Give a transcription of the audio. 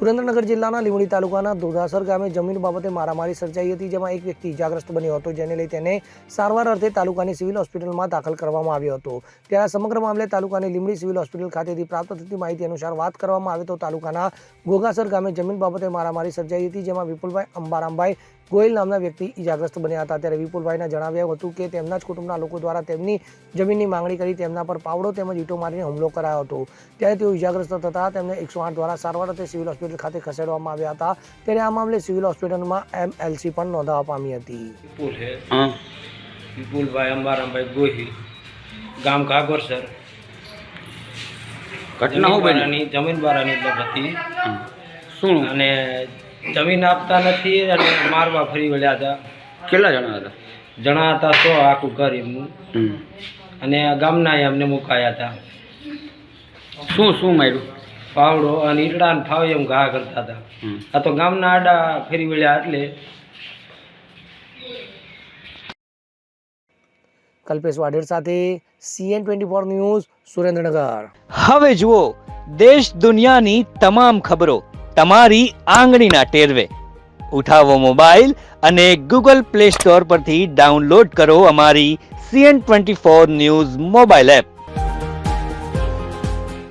સુરેન્દ્રનગર જિલ્લાના લીંબડી તાલુકાના દોધાસર ગામે જમીન બાબતે મારામારી સર્જાઈ હતી, જેમાં એક વ્યક્તિ ઇજાગ્રસ્ત બન્યો હતો, જેને લઈ તેને સારવાર અર્થે તાલુકાની સિવિલ હોસ્પિટલમાં દાખલ કરવામાં આવ્યો હતો. ત્યારે સમગ્ર મામલે તાલુકાની લીંબડી સિવિલ હોસ્પિટલ ખાતેથી પ્રાપ્ત થતી માહિતી અનુસાર વાત કરવામાં આવે તો તાલુકાના ગોગાસર ગામે જમીન બાબતે મારામારી સર્જાઈ હતી, જેમાં વિપુલભાઈ અંબારામભાઈ ગોયલ નામના વ્યક્તિ ઇજાગ્રસ્ત બન્યા હતા. ત્યારે વિપુલભાઈના જણાવ્યું હતું કે તેમના જ કુટુંબના લોકો દ્વારા તેમની જમીનની માંગણી કરી તેમના પર પાવડો તેમજ ઈટો મારીને હુમલો કરાયો હતો. ત્યારે તેઓ ઇજાગ્રસ્ત થતા તેમને એકસો દ્વારા સારવાર અર્થે સિવિલ હોસ્પિટલ ખાતે ખસેડવામાં આવ્યા હતા. ત્યારે આ મામલે સિવિલ હોસ્પિટલમાં એમએલસી પણ નોંધાવા પામી હતી. વિપુલભાઈ અંબારામભાઈ ગોહિલ. ગામ કાગોરસર ઘટના બની? જમીનવાળાની જમીનવાળાની હતી. શું? અને જમીન આપતા નથી અને મારવા ફરી વળ્યા હતા. કેટલા જણા હતા? જણા હતા સો આખું ઘર એમનું. અને ગામના અમને મુકાયા હતા. શું શું માર્યું? પાવડો અને ઈટડા ને ફાવે એમ ઘા કરતા હતા. આ તો ગામના આડા ફેરી વળ્યા એટલે કલ્પેશ વાઢેર સાથે CN twenty four news Surendranagar. હવે જુઓ દેશ દુનિયાની તમામ ખબરો તમારી આંગળીના ટેરવે. ઉઠાવો મોબાઈલ અને ગૂગલ પ્લે સ્ટોર પરથી ડાઉનલોડ કરો અમારી CN twenty four news mobile app.